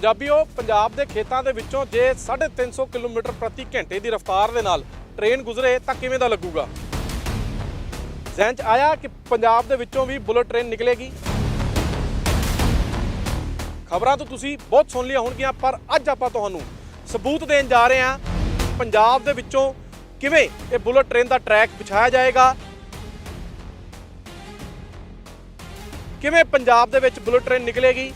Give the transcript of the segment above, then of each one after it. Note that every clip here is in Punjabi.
ਪੰਜਾਬੀਓ ਪੰਜਾਬ ਦੇ ਖੇਤਾਂ ਦੇ ਵਿੱਚੋਂ ਜੇ 350 ਕਿਲੋਮੀਟਰ ਪ੍ਰਤੀ ਘੰਟੇ ਦੀ ਰਫ਼ਤਾਰ ਦੇ ਨਾਲ ਟ੍ਰੇਨ ਗੁਜ਼ਰੇ, ਤਾਂ ਕਿਵੇਂ ਦਾ ਲੱਗੂਗਾ? ਜ਼ਹਿਨ 'ਚ ਆਇਆ ਕਿ ਪੰਜਾਬ ਦੇ ਵਿੱਚੋਂ ਵੀ ਬੁਲਟ ਟ੍ਰੇਨ ਨਿਕਲੇਗੀ। ਖਬਰਾਂ ਤਾਂ ਤੁਸੀਂ ਬਹੁਤ ਸੁਣ ਲਿਆ ਹੋਣਗੀਆਂ, ਪਰ ਅੱਜ ਆਪਾਂ ਤੁਹਾਨੂੰ ਸਬੂਤ ਦੇਣ ਜਾ ਰਹੇ ਹਾਂ, ਪੰਜਾਬ ਦੇ ਵਿੱਚੋਂ ਕਿਵੇਂ ਇਹ ਬੁਲਟ ਟ੍ਰੇਨ ਦਾ ਟਰੈਕ ਵਿਛਾਇਆ ਜਾਏਗਾ। ਕਿਵੇਂ ਪੰਜਾਬ ਦੇ ਵਿੱਚ ਬੁਲਟ ਟ੍ਰੇਨ ਨਿਕਲੇਗੀ।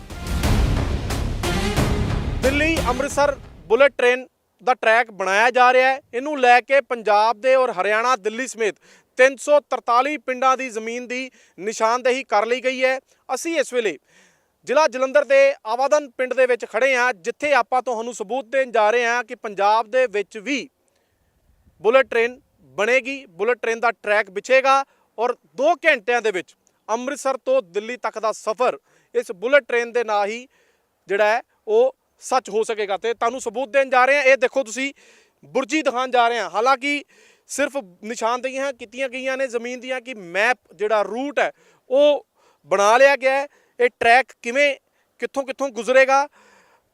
ਦਿੱਲੀ ਅੰਮ੍ਰਿਤਸਰ ਬੁਲੇਟ ਟ੍ਰੇਨ ਦਾ ਟਰੈਕ ਬਣਾਇਆ ਜਾ ਰਿਹਾ ਹੈ। ਇਹਨੂੰ ਲੈ ਕੇ ਪੰਜਾਬ ਦੇ ਔਰ ਹਰਿਆਣਾ, ਦਿੱਲੀ ਸਮੇਤ 343 ਪਿੰਡਾਂ ਦੀ ਜ਼ਮੀਨ ਦੀ ਨਿਸ਼ਾਨਦੇਹੀ ਕਰ ਲਈ ਗਈ ਹੈ। ਅਸੀਂ ਇਸ ਵੇਲੇ ਜ਼ਿਲ੍ਹਾ ਜਲੰਧਰ ਦੇ ਆਵਾਦਨ ਪਿੰਡ ਦੇ ਵਿੱਚ ਖੜੇ ਹਾਂ, ਜਿੱਥੇ ਆਪਾਂ ਤੁਹਾਨੂੰ ਸਬੂਤ ਦੇਣ ਜਾ ਰਹੇ ਹਾਂ ਕਿ ਪੰਜਾਬ ਦੇ ਵਿੱਚ ਵੀ ਬੁਲੇਟ ਟ੍ਰੇਨ ਬਣੇਗੀ। ਬੁਲੇਟ ਟ੍ਰੇਨ ਦਾ ਟਰੈਕ ਵਿਛੇਗਾ ਔਰ 2 ਘੰਟਿਆਂ ਦੇ ਵਿੱਚ ਅੰਮ੍ਰਿਤਸਰ ਤੋਂ ਦਿੱਲੀ ਤੱਕ ਦਾ ਸਫ਼ਰ ਇਸ ਬੁਲੇਟ ਟ੍ਰੇਨ ਦੇ ਨਾਲ ਹੀ ਜਿਹੜਾ ਹੈ, ਉਹ ਸੱਚ ਹੋ ਸਕੇਗਾ ਤੇ ਤੁਹਾਨੂੰ ਸਬੂਤ ਦੇਣ ਜਾ ਰਹੇ ਹਾਂ। ਇਹ ਦੇਖੋ ਤੁਸੀਂ, ਬੁਰਜੀ ਦਿਖਾਉਣ ਜਾ ਰਹੇ ਹਾਂ। ਹਾਲਾਂਕਿ ਸਿਰਫ ਨਿਸ਼ਾਨਦੇਹੀਆਂ ਕੀਤੀਆਂ ਗਈਆਂ ਨੇ ਜ਼ਮੀਨ ਦੀਆਂ ਕਿ ਮੈਪ ਜਿਹੜਾ ਰੂਟ ਹੈ, ਉਹ ਬਣਾ ਲਿਆ ਗਿਆ ਹੈ। ਇਹ ਟਰੈਕ ਕਿਵੇਂ, ਕਿੱਥੋਂ ਕਿੱਥੋਂ ਗੁਜ਼ਰੇਗਾ?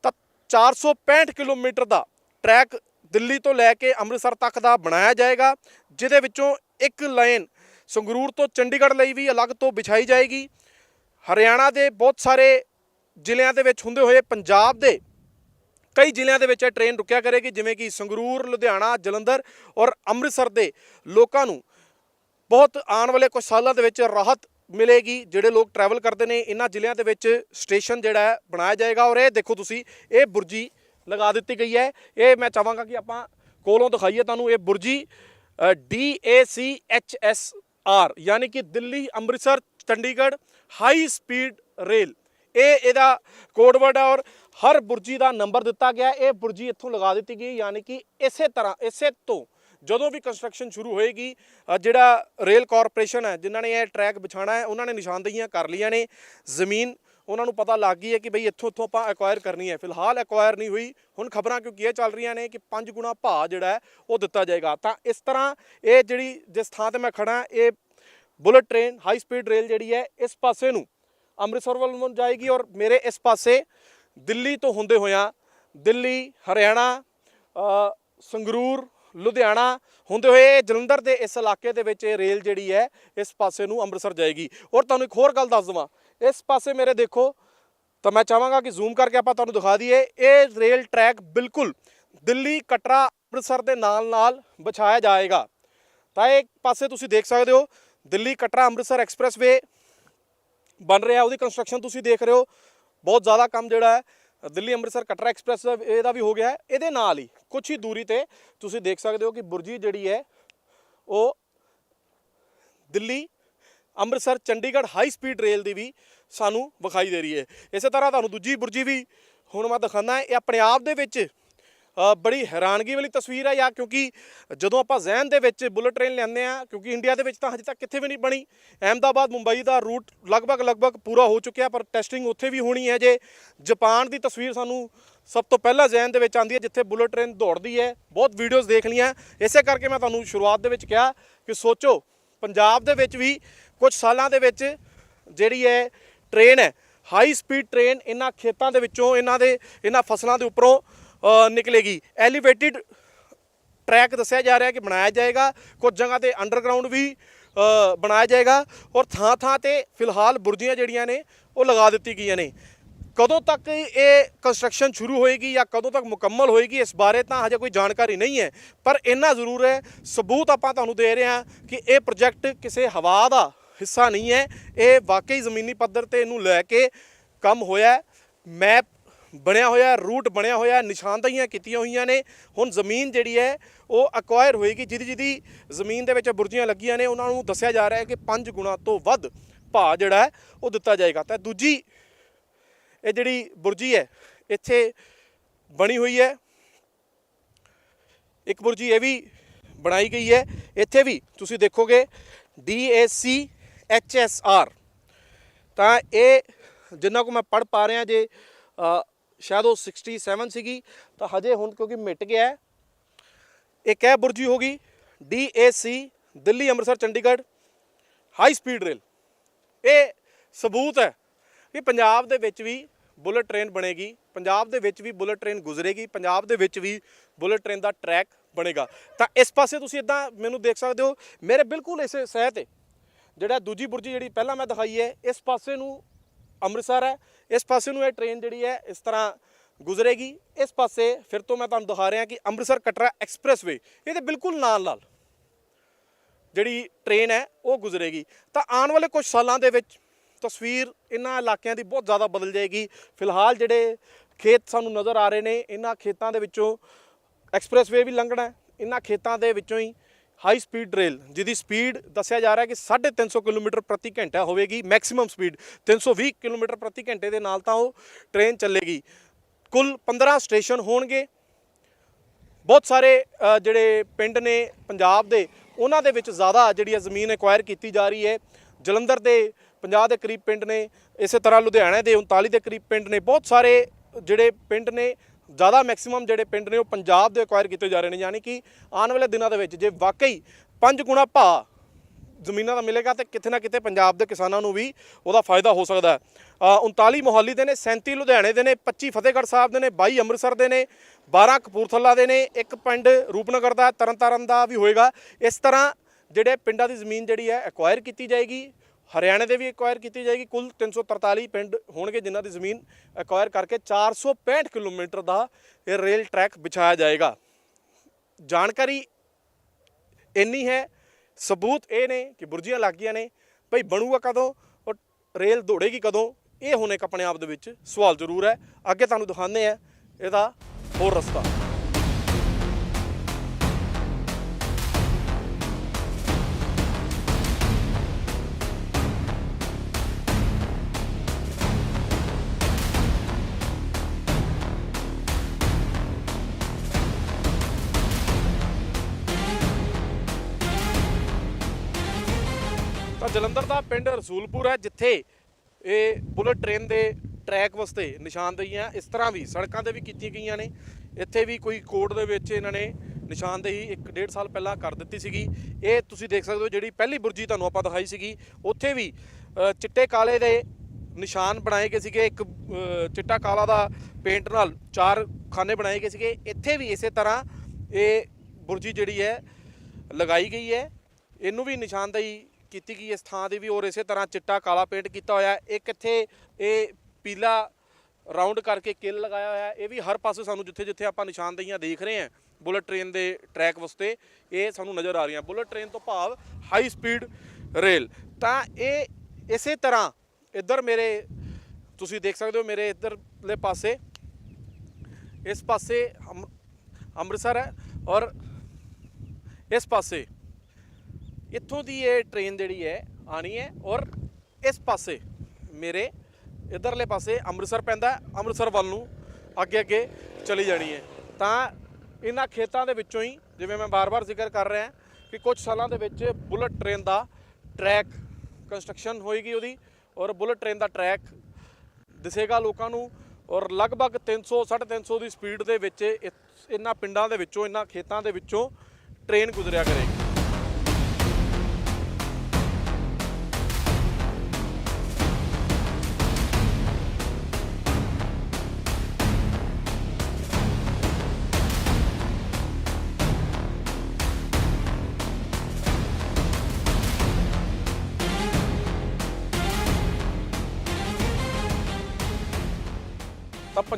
ਤਾਂ 465 ਕਿਲੋਮੀਟਰ ਦਾ ਟਰੈਕ ਦਿੱਲੀ ਤੋਂ ਲੈ ਕੇ ਅੰਮ੍ਰਿਤਸਰ ਤੱਕ ਦਾ ਬਣਾਇਆ ਜਾਏਗਾ, ਜਿਹਦੇ ਵਿੱਚੋਂ ਇੱਕ ਲਾਈਨ ਸੰਗਰੂਰ ਤੋਂ ਚੰਡੀਗੜ੍ਹ ਲਈ ਵੀ ਅਲੱਗ ਤੋਂ ਵਿਛਾਈ ਜਾਏਗੀ। ਹਰਿਆਣਾ ਦੇ ਬਹੁਤ ਸਾਰੇ ਜ਼ਿਲ੍ਹਿਆਂ ਦੇ ਵਿੱਚ ਹੁੰਦੇ ਹੋਏ ਪੰਜਾਬ ਦੇ ਕਈ ਜ਼ਿਲ੍ਹਿਆਂ ਦੇ ਵਿੱਚ ਇਹ ਟ੍ਰੇਨ ਰੁਕਿਆ ਕਰੇਗੀ, ਜਿਵੇਂ ਕਿ ਸੰਗਰੂਰ, ਲੁਧਿਆਣਾ, ਜਲੰਧਰ ਔਰ ਅੰਮ੍ਰਿਤਸਰ ਦੇ ਲੋਕਾਂ ਨੂੰ ਬਹੁਤ ਆਉਣ ਵਾਲੇ ਕੁਝ ਸਾਲਾਂ ਦੇ ਵਿੱਚ ਰਾਹਤ ਮਿਲੇਗੀ, ਜਿਹੜੇ ਲੋਕ ਟਰੈਵਲ ਕਰਦੇ ਨੇ, ਇਹਨਾਂ ਜ਼ਿਲ੍ਹਿਆਂ ਦੇ ਵਿੱਚ ਸਟੇਸ਼ਨ ਜਿਹੜਾ ਹੈ ਬਣਾਇਆ ਜਾਏਗਾ ਔਰ ਇਹ ਦੇਖੋ ਤੁਸੀਂ, ਇਹ ਬੁਰਜੀ ਲਗਾ ਦਿੱਤੀ ਗਈ ਹੈ। ਇਹ ਮੈਂ ਚਾਹਾਂਗਾ ਕਿ ਆਪਾਂ ਕੋਲੋਂ ਦਿਖਾਈਏ ਤੁਹਾਨੂੰ, ਇਹ ਬੁਰਜੀ D A C H S R ਯਾਨੀ ਕਿ Delhi, Amritsar, Chandigarh high speed rail ਇਹ ਇਹਦਾ ਕੋਡ ਵਰਡ ਹੈ ਔਰ ਹਰ ਬੁਰਜੀ ਦਾ ਨੰਬਰ ਦਿੱਤਾ ਗਿਆ ਇਹ ਬੁਰਜੀ ਇੱਥੋਂ ਲਗਾ ਦਿੱਤੀ ਗਈ, ਯਾਨੀ ਕਿ ਇਸੇ ਤਰ੍ਹਾਂ, ਇਸੇ ਤੋਂ ਜਦੋਂ ਵੀ ਕੰਸਟਰਕਸ਼ਨ ਸ਼ੁਰੂ ਹੋਏਗੀ ਜਿਹੜਾ ਰੇਲ ਕਾਰਪੋਰੇਸ਼ਨ ਹੈ, ਜਿਨ੍ਹਾਂ ਨੇ ਇਹ ਟਰੈਕ ਵਿਛਾਣਾ ਹੈ, ਉਹਨਾਂ ਨੇ ਨਿਸ਼ਾਨਦੇਹੀਆਂ ਕਰ ਲਈਆਂ ਨੇ। ਜ਼ਮੀਨ, ਉਹਨਾਂ ਨੂੰ ਪਤਾ ਲੱਗ ਗਈ ਹੈ ਕਿ ਬਈ ਇੱਥੋਂ ਇੱਥੋਂ ਆਪਾਂ ਐਕਵਾਇਰ ਕਰਨੀ ਹੈ। ਫਿਲਹਾਲ ਐਕਵਾਇਰ ਨਹੀਂ ਹੋਈ। ਹੁਣ ਖਬਰਾਂ ਕਿਉਂਕਿ ਇਹ ਚੱਲ ਰਹੀਆਂ ਨੇ ਕਿ 5 ਗੁਣਾ ਭਾਅ ਜਿਹੜਾ ਹੈ, ਉਹ ਦਿੱਤਾ ਜਾਏਗਾ। ਤਾਂ ਇਸ ਤਰ੍ਹਾਂ ਇਹ ਜਿਹੜੀ, ਜਿਸ ਥਾਂ ਤੇ ਮੈਂ ਖੜਾ ਇਹ bullet train high speed rail ਜਿਹੜੀ ਹੈ, ਇਸ ਪਾਸੇ ਨੂੰ ਅੰਮ੍ਰਿਤਸਰ ਵੱਲ ਨੂੰ ਜਾਏਗੀ ਔਰ ਮੇਰੇ ਇਸ ਪਾਸੇ ਦਿੱਲੀ ਤੋਂ ਹੁੰਦੇ ਹੋਇਆਂ ਦਿੱਲੀ, ਹਰਿਆਣਾ ਸੰਗਰੂਰ, ਲੁਧਿਆਣਾ ਹੁੰਦੇ ਹੋਏ ਇਹ ਜਲੰਧਰ ਦੇ ਇਸ ਇਲਾਕੇ ਦੇ ਵਿੱਚ ਇਹ ਰੇਲ ਜਿਹੜੀ ਹੈ, ਇਸ ਪਾਸੇ ਨੂੰ ਅੰਮ੍ਰਿਤਸਰ ਜਾਏਗੀ। ਔਰ ਤੁਹਾਨੂੰ ਇੱਕ ਹੋਰ ਗੱਲ ਦੱਸ ਦਵਾਂ, ਇਸ ਪਾਸੇ ਮੇਰੇ ਦੇਖੋ, ਤਾਂ ਮੈਂ ਚਾਹਾਂਗਾ ਕਿ ਜ਼ੂਮ ਕਰਕੇ ਆਪਾਂ ਤੁਹਾਨੂੰ ਦਿਖਾ ਦਈਏ, ਇਹ ਰੇਲ ਟਰੈਕ ਬਿਲਕੁਲ ਦਿੱਲੀ, ਕਟਰਾ, ਅੰਮ੍ਰਿਤਸਰ ਦੇ ਨਾਲ ਨਾਲ ਵਿਛਾਇਆ ਜਾਏਗਾ। ਤਾਂ ਇਹ ਪਾਸੇ ਤੁਸੀਂ ਦੇਖ ਸਕਦੇ ਹੋ, ਦਿੱਲੀ, ਕਟਰਾ, ਅੰਮ੍ਰਿਤਸਰ ਐਕਸਪ੍ਰੈਸਵੇ ਬਣ ਰਿਹਾ, ਉਹਦੀ ਕੰਸਟਰਕਸ਼ਨ ਤੁਸੀਂ ਦੇਖ ਰਹੇ ਹੋ। ਬਹੁਤ ਜ਼ਿਆਦਾ ਕੰਮ ਜਿਹੜਾ ਹੈ, ਦਿੱਲੀ ਅੰਮ੍ਰਿਤਸਰ ਕਟਰਾ ਐਕਸਪ੍ਰੈਸ ਦਾ ਇਹਦਾ ਵੀ ਹੋ ਗਿਆ ਹੈ। ਇਹਦੇ ਨਾਲ ਹੀ ਕੁਝ ਹੀ ਦੂਰੀ ਤੇ ਤੁਸੀਂ ਦੇਖ ਸਕਦੇ ਹੋ ਕਿ ਬੁਰਜੀ ਜਿਹੜੀ ਹੈ, ਉਹ Delhi Amritsar Chandigarh high speed rail ਦੀ ਵੀ ਸਾਨੂੰ ਵਿਖਾਈ ਦੇ ਰਹੀ ਹੈ। ਇਸੇ ਤਰ੍ਹਾਂ ਤੁਹਾਨੂੰ ਦੂਜੀ ਬੁਰਜੀ ਵੀ ਹੁਣ ਮੈਂ ਦਿਖਾਉਂਦਾ, ਇਹ ਆਪਣੇ ਆਪ ਦੇ ਵਿੱਚ ਬੜੀ ਹੈਰਾਨਗੀ ਵਾਲੀ ਤਸਵੀਰ ਹੈ ਯਾ ਕਿਉਂਕਿ ਜਦੋਂ ਆਪਾਂ ਜ਼ਹਿਨ ਦੇ ਵਿੱਚ ਬੁਲਟ ਟ੍ਰੇਨ ਲੈਂਦੇ ਆ ਕਿਉਂਕਿ ਇੰਡੀਆ ਦੇ ਵਿੱਚ ਤਾਂ ਹਜੇ ਤੱਕ ਕਿੱਥੇ ਵੀ ਨਹੀਂ ਬਣੀ। ਅਹਿਮਦਾਬਾਦ, ਮੁੰਬਈ ਦਾ ਰੂਟ ਲਗਭਗ ਲਗਭਗ ਪੂਰਾ ਹੋ ਚੁੱਕਿਆ, ਪਰ ਟੈਸਟਿੰਗ ਉੱਥੇ ਵੀ ਹੋਣੀ ਹੈ ਜੇ। ਜਾਪਾਨ ਦੀ ਤਸਵੀਰ ਸਾਨੂੰ ਸਭ ਤੋਂ ਪਹਿਲਾਂ ਜ਼ਹਿਨ ਦੇ ਵਿੱਚ ਆਉਂਦੀ ਹੈ, ਜਿੱਥੇ ਬੁਲਟ ਟ੍ਰੇਨ ਦੌੜਦੀ ਹੈ। ਬਹੁਤ ਵੀਡੀਓਜ਼ ਦੇਖ ਲਈਆਂ। ਇਸੇ ਕਰਕੇ ਮੈਂ ਤੁਹਾਨੂੰ ਸ਼ੁਰੂਆਤ ਦੇ ਵਿੱਚ ਕਿਹਾ ਕਿ ਸੋਚੋ, ਪੰਜਾਬ ਦੇ ਵਿੱਚ ਵੀ ਕੁਝ ਸਾਲਾਂ ਦੇ ਵਿੱਚ ਜਿਹੜੀ ਹੈ ਟ੍ਰੇਨ ਹੈ ਹਾਈ ਸਪੀਡ ਟ੍ਰੇਨ ਇਹਨਾਂ ਖੇਤਾਂ ਦੇ ਵਿੱਚੋਂ, ਇਹਨਾਂ ਦੇ ਇਹਨਾਂ ਫਸਲਾਂ ਦੇ ਉੱਪਰੋਂ ਨਿਕਲੇਗੀ। ਐਲੀਵੇਟਿਡ ਟਰੈਕ ਦੱਸਿਆ ਜਾ ਰਿਹਾ ਕਿ ਬਣਾਇਆ ਜਾਏਗਾ। ਕੁਝ ਜਗ੍ਹਾ ਤੇ ਅੰਡਰਗਰਾਉਂਡ ਵੀ ਬਣਾਇਆ ਜਾਏਗਾ। ਔਰ ਥਾਂ ਥਾਂ ਤੇ ਫਿਲਹਾਲ ਬੁਰਜੀਆਂ ਜਿਹੜੀਆਂ ਨੇ, ਉਹ ਲਗਾ ਦਿੱਤੀ ਗਈਆਂ ਨੇ। ਕਦੋਂ ਤੱਕ ਇਹ ਕੰਸਟਰਕਸ਼ਨ ਸ਼ੁਰੂ ਹੋਏਗੀ ਜਾਂ ਕਦੋਂ ਤੱਕ ਮੁਕੰਮਲ ਹੋਏਗੀ, ਇਸ ਬਾਰੇ ਤਾਂ ਹਜੇ ਕੋਈ ਜਾਣਕਾਰੀ ਨਹੀਂ ਹੈ। ਪਰ ਇੰਨਾ ਜ਼ਰੂਰ ਹੈ, ਸਬੂਤ ਆਪਾਂ ਤੁਹਾਨੂੰ ਦੇ ਰਹੇ ਹਾਂ ਕਿ ਇਹ ਪ੍ਰੋਜੈਕਟ ਕਿਸੇ ਹਵਾ ਦਾ ਹਿੱਸਾ ਨਹੀਂ ਹੈ। ਇਹ ਵਾਕਈ ਜ਼ਮੀਨੀ ਪੱਧਰ ਤੇ ਇਹਨੂੰ ਲੈ ਕੇ ਕੰਮ ਹੋਇਆ ਮੈਪ ਬਣਿਆ ਹੋਇਆ, ਰੂਟ ਬਣਿਆ ਹੋਇਆ, ਨਿਸ਼ਾਨਦਹੀਆਂ ਕੀਤੀਆਂ ਹੋਈਆਂ ਨੇ। ਹੁਣ ਜ਼ਮੀਨ ਜਿਹੜੀ ਹੈ, ਉਹ ਅਕਵਾਇਰ ਹੋਏਗੀ। ਜਿਹਦੀ ਜਿਹਦੀ ਜ਼ਮੀਨ ਦੇ ਵਿੱਚ ਬੁਰਜੀਆਂ ਲੱਗੀਆਂ ਨੇ, ਉਹਨਾਂ ਨੂੰ ਦੱਸਿਆ ਜਾ ਰਿਹਾ ਹੈ ਕਿ 5 ਗੁਣਾ ਤੋਂ ਵੱਧ ਭਾਅ ਜਿਹੜਾ ਹੈ, ਉਹ ਦਿੱਤਾ ਜਾਏਗਾ। ਤਾਂ ਦੂਜੀ, ਇਹ ਜਿਹੜੀ ਬੁਰਜੀ ਹੈ, ਇੱਥੇ ਬਣੀ ਹੋਈ ਹੈ। ਇੱਕ ਬੁਰਜੀ ਇਹ ਵੀ ਬਣਾਈ ਗਈ ਹੈ। ਇੱਥੇ ਵੀ ਤੁਸੀਂ ਦੇਖੋਗੇ DAC HSR ਤਾਂ ਇਹ, ਜਿੰਨਾ ਕੋ ਮੈਂ ਪੜ ਪਾ ਰਿਹਾ ਜੇ ਸ਼ਾਇਦ ਉਹ 67 ਸੀਗੀ, ਤਾਂ ਹਜੇ ਹੁਣ ਕਿਉਂਕਿ ਮਿਟ ਗਿਆ ਹੈ ਇੱਕ ਹੈ ਬੁਰਜੀ ਹੋਗੀ DAC Delhi, Amritsar, Chandigarh high speed rail ਇਹ ਸਬੂਤ ਹੈ ਕਿ ਪੰਜਾਬ ਦੇ ਵਿੱਚ ਵੀ ਬੁਲਟ ਟ੍ਰੇਨ ਬਣੇਗੀ, ਪੰਜਾਬ ਦੇ ਵਿੱਚ ਵੀ ਬੁਲਟ ਟ੍ਰੇਨ ਗੁਜ਼ਰੇਗੀ, ਪੰਜਾਬ ਦੇ ਵਿੱਚ ਵੀ ਬੁਲਟ ਟ੍ਰੇਨ ਦਾ ਟਰੈਕ ਬਣੇਗਾ। ਤਾਂ ਇਸ ਪਾਸੇ ਤੁਸੀਂ ਇਦਾਂ ਮੈਨੂੰ ਦੇਖ ਸਕਦੇ ਹੋ, ਮੇਰੇ ਬਿਲਕੁਲ ਇਸੇ ਸਹਿ ਤੇ ਜਿਹੜਾ ਦੂਜੀ ਬੁਰਜੀ ਜਿਹੜੀ ਪਹਿਲਾਂ ਮੈਂ ਦਿਖਾਈ ਹੈ, ਇਸ ਪਾਸੇ ਨੂੰ ਅੰਮ੍ਰਿਤਸਰ ਹੈ। ਇਸ ਪਾਸੇ ਨੂੰ ਇਹ ਟ੍ਰੇਨ ਜਿਹੜੀ ਹੈ ਇਸ ਤਰ੍ਹਾਂ ਗੁਜ਼ਰੇਗੀ। ਇਸ ਪਾਸੇ ਫਿਰ ਤੋਂ ਮੈਂ ਤੁਹਾਨੂੰ ਦਿਖਾ ਰਿਹਾ ਕਿ ਅੰਮ੍ਰਿਤਸਰ ਕਟਰਾ ਐਕਸਪ੍ਰੈਸਵੇ ਇਹਦੇ ਬਿਲਕੁਲ ਨਾਲ ਨਾਲ ਜਿਹੜੀ ਟ੍ਰੇਨ ਹੈ, ਉਹ ਗੁਜ਼ਰੇਗੀ। ਤਾਂ ਆਉਣ ਵਾਲੇ ਕੁਝ ਸਾਲਾਂ ਦੇ ਵਿੱਚ ਤਸਵੀਰ ਇਹਨਾਂ ਇਲਾਕਿਆਂ ਦੀ ਬਹੁਤ ਜ਼ਿਆਦਾ ਬਦਲ ਜਾਏਗੀ। ਫਿਲਹਾਲ ਜਿਹੜੇ ਖੇਤ ਸਾਨੂੰ ਨਜ਼ਰ ਆ ਰਹੇ ਨੇ, ਇਹਨਾਂ ਖੇਤਾਂ ਦੇ ਵਿੱਚੋਂ ਐਕਸਪ੍ਰੈਸਵੇ ਵੀ ਲੰਘਣਾ ਇਹਨਾਂ ਖੇਤਾਂ ਦੇ ਵਿੱਚੋਂ ਹੀ ਹਾਈ ਸਪੀਡ ਰੇਲ ਜਿਹਦੀ ਸਪੀਡ ਦੱਸਿਆ ਜਾ ਰਿਹਾ ਕਿ 350 ਕਿਲੋਮੀਟਰ ਪ੍ਰਤੀ ਘੰਟਾ ਹੋਵੇਗੀ ਮੈਕਸਿਮਮ ਸਪੀਡ 320 ਕਿਲੋਮੀਟਰ ਪ੍ਰਤੀ ਘੰਟੇ ਦੇ ਨਾਲ ਤਾਂ ਉਹ ਟ੍ਰੇਨ ਚੱਲੇਗੀ। ਕੁੱਲ 15 ਸਟੇਸ਼ਨ ਹੋਣਗੇ। ਬਹੁਤ ਸਾਰੇ ਜਿਹੜੇ ਪਿੰਡ ਨੇ ਪੰਜਾਬ ਦੇ, ਉਹਨਾਂ ਦੇ ਵਿੱਚ ਜ਼ਿਆਦਾ ਜਿਹੜੀ ਹੈ ਜ਼ਮੀਨ ਐਕਵਾਇਰ ਕੀਤੀ ਜਾ ਰਹੀ ਹੈ। ਜਲੰਧਰ ਦੇ 50 ਦੇ ਕਰੀਬ ਪਿੰਡ ਨੇ, ਇਸੇ ਤਰ੍ਹਾਂ ਲੁਧਿਆਣਾ ਦੇ 39 ਦੇ ਕਰੀਬ ਪਿੰਡ ਨੇ, ਬਹੁਤ ਸਾਰੇ ਜਿਹੜੇ ਪਿੰਡ ਨੇ ਜ਼ਿਆਦਾ ਮੈਕਸਿਮਮ ਜਿਹੜੇ ਪਿੰਡ ਨੇ ਉਹ ਪੰਜਾਬ ਦੇ ਐਕਵਾਇਰ ਕੀਤੇ ਜਾ ਰਹੇ ਨੇ, ਯਾਨੀ ਕਿ ਆਉਣ ਵਾਲੇ ਦਿਨਾਂ ਦੇ ਵਿੱਚ ਜੇ ਵਾਕਈ ਪੰਜ ਗੁਣਾ ਭਾਅ ਜ਼ਮੀਨਾਂ ਦਾ ਮਿਲੇਗਾ ਤੇ ਕਿਤੇ ਨਾ ਕਿਤੇ ਪੰਜਾਬ ਦੇ ਕਿਸਾਨਾਂ ਨੂੰ ਵੀ ਉਹਦਾ ਫਾਇਦਾ ਹੋ ਸਕਦਾ ਹੈ। 39 ਮੋਹਾਲੀ ਦੇ ਨੇ 37 ਲੁਧਿਆਣੇ ਦੇ ਨੇ 25 ਫਤਿਹਗੜ੍ਹ ਸਾਹਿਬ ਦੇ ਨੇ 22 ਅੰਮ੍ਰਿਤਸਰ ਦੇ ਨੇ 12 ਕਪੂਰਥਲਾ ਦੇ ਨੇ, ਇੱਕ ਪਿੰਡ ਰੂਪਨਗਰ ਦਾ, ਤਰਨਤਾਰਨ ਦਾ ਵੀ ਹੋਏਗਾ। ਇਸ ਤਰ੍ਹਾਂ ਜਿਹੜੇ ਪਿੰਡਾਂ ਦੀ ਜ਼ਮੀਨ ਜਿਹੜੀ ਹੈ ਐਕਵਾਇਰ ਕੀਤੀ ਜਾਏਗੀ। ਹਰਿਆਣੇ ਦੇ ਵੀ ਐਕਵਾਇਰ ਕੀਤੀ ਜਾਏਗੀ। ਕੁੱਲ 343 ਪਿੰਡ ਹੋਣਗੇ ਜਿਨ੍ਹਾਂ ਦੀ ਜ਼ਮੀਨ ਐਕਵਾਇਰ ਕਰਕੇ 465 ਕਿਲੋਮੀਟਰ ਦਾ ਇਹ ਰੇਲ ਟਰੈਕ ਵਿਛਾਇਆ ਜਾਏਗਾ। ਜਾਣਕਾਰੀ ਇੰਨੀ ਹੈ, ਸਬੂਤ ਇਹ ਨੇ ਕਿ ਬੁਰਜੀਆਂ ਲੱਗ ਗਈਆਂ ਨੇ, ਭਈ ਬਣੂਗਾ ਕਦੋਂ ਔਰ ਰੇਲ ਦੌੜੇਗੀ ਕਦੋਂ, ਇਹ ਹੁਣ ਇੱਕ ਆਪਣੇ ਆਪ ਦੇ ਵਿੱਚ ਸਵਾਲ ਜ਼ਰੂਰ ਹੈ। ਅੱਗੇ ਤੁਹਾਨੂੰ ਦਿਖਾਉਂਦੇ ਆ ਇਹਦਾ ਹੋਰ ਰਸਤਾ। ਤਾਂ ਜਲੰਧਰ ਦਾ ਪਿੰਡ ਰਸੂਲਪੁਰ ਹੈ, ਜਿੱਥੇ ਇਹ ਬੁਲਟ ਟ੍ਰੇਨ ਦੇ ਟਰੈਕ ਵਾਸਤੇ ਨਿਸ਼ਾਨਦੇਹੀਆਂ ਇਸ ਤਰ੍ਹਾਂ ਵੀ ਸੜਕਾਂ ਤੇ ਵੀ ਕੀਤੀਆਂ ਗਈਆਂ ਨੇ। ਇੱਥੇ ਵੀ ਕੋਈ ਕੋਡ ਦੇ ਵਿੱਚ ਇਹਨਾਂ ਨੇ ਨਿਸ਼ਾਨਦੇਹੀ ਇੱਕ ਡੇਢ ਸਾਲ ਪਹਿਲਾਂ ਕਰ ਦਿੱਤੀ ਸੀਗੀ। ਇਹ ਤੁਸੀਂ ਦੇਖ ਸਕਦੇ ਹੋ ਜਿਹੜੀ ਪਹਿਲੀ ਬੁਰਜੀ ਤੁਹਾਨੂੰ ਆਪਾਂ ਦਿਖਾਈ ਸੀਗੀ। ਉੱਥੇ ਵੀ ਚਿੱਟੇ ਕਾਲੇ ਦੇ ਨਿਸ਼ਾਨ ਬਣਾਏ ਗਏ ਸੀਗੇ। ਇੱਕ ਚਿੱਟਾ ਕਾਲਾ ਦਾ ਪੇਂਟ ਨਾਲ ਚਾਰ ਖਾਨੇ ਬਣਾਏ ਗਏ ਸੀਗੇ। ਇੱਥੇ ਵੀ ਇਸੇ ਤਰ੍ਹਾਂ ਇਹ ਬੁਰਜੀ ਜਿਹੜੀ ਹੈ ਲਗਾਈ ਗਈ ਹੈ। ਇਹਨੂੰ ਵੀ ਨਿਸ਼ਾਨਦੇਹੀ ਕੀਤੀ ਗਈ ਇਸ ਥਾਂ ਦੀ ਵੀ ਔਰ ਇਸੇ ਤਰ੍ਹਾਂ ਚਿੱਟਾ ਕਾਲਾ ਪੇਂਟ ਕੀਤਾ ਹੋਇਆ ਹੈ। ਇੱਕ ਇੱਥੇ ਇਹ ਪੀਲਾ ਰਾਉਂਡ ਕਰਕੇ ਕਿੱਲ ਲਗਾਇਆ ਹੋਇਆ ਇਹ ਵੀ ਹਰ ਪਾਸੇ ਸਾਨੂੰ ਜਿੱਥੇ ਜਿੱਥੇ ਆਪਾਂ ਨਿਸ਼ਾਨਦੇਹੀਆਂ ਦੇਖ ਰਹੇ ਹਾਂ ਬੁਲਟ ਟ੍ਰੇਨ ਦੇ ਟਰੈਕ ਵਾਸਤੇ ਇਹ ਸਾਨੂੰ ਨਜ਼ਰ ਆ ਰਹੀਆਂ। ਬੁਲਟ ਟ੍ਰੇਨ ਤੋਂ ਭਾਵ ਹਾਈ ਸਪੀਡ ਰੇਲ ਤਾਂ ਇਹ ਇਸੇ ਤਰ੍ਹਾਂ ਇੱਧਰ ਮੇਰੇ, ਤੁਸੀਂ ਦੇਖ ਸਕਦੇ ਹੋ ਮੇਰੇ ਇੱਧਰਲੇ ਪਾਸੇ। ਇਸ ਪਾਸੇ ਅੰਮ- ਅੰਮ੍ਰਿਤਸਰ ਹੈ ਔਰ ਇਸ ਪਾਸੇ ਇੱਥੋਂ ਦੀ ਇਹ ਟ੍ਰੇਨ ਜਿਹੜੀ ਹੈ ਆਣੀ ਹੈ ਔਰ ਇਸ ਪਾਸੇ ਮੇਰੇ ਇਧਰਲੇ ਪਾਸੇ ਅੰਮ੍ਰਿਤਸਰ ਪੈਂਦਾ ਅੰਮ੍ਰਿਤਸਰ ਵੱਲ ਨੂੰ ਅੱਗੇ ਅੱਗੇ ਚਲੀ ਜਾਣੀ ਹੈ। ਤਾਂ ਇਹਨਾਂ ਖੇਤਾਂ ਦੇ ਵਿੱਚੋਂ ਹੀ, ਜਿਵੇਂ ਮੈਂ ਬਾਰ-ਬਾਰ ਜ਼ਿਕਰ ਕਰ ਰਿਹਾ ਕਿ ਕੁਝ ਸਾਲਾਂ ਦੇ ਵਿੱਚ ਬੁਲਟ ਟ੍ਰੇਨ ਦਾ ਟਰੈਕ ਕੰਸਟਰਕਸ਼ਨ ਹੋਏਗੀ ਉਹਦੀ ਔਰ ਬੁਲਟ ਟ੍ਰੇਨ ਦਾ ਟਰੈਕ ਦਿਸੇਗਾ ਲੋਕਾਂ ਨੂੰ ਔਰ ਲਗਭਗ 300 350 ਦੀ ਸਪੀਡ ਦੇ ਵਿੱਚ ਇਹ- ਇਹਨਾਂ ਪਿੰਡਾਂ ਦੇ ਵਿੱਚੋਂ, ਇਹਨਾਂ ਖੇਤਾਂ ਦੇ ਵਿੱਚੋਂ ਟ੍ਰੇਨ ਗੁਜ਼ਰਿਆ ਕਰੇਗੀ।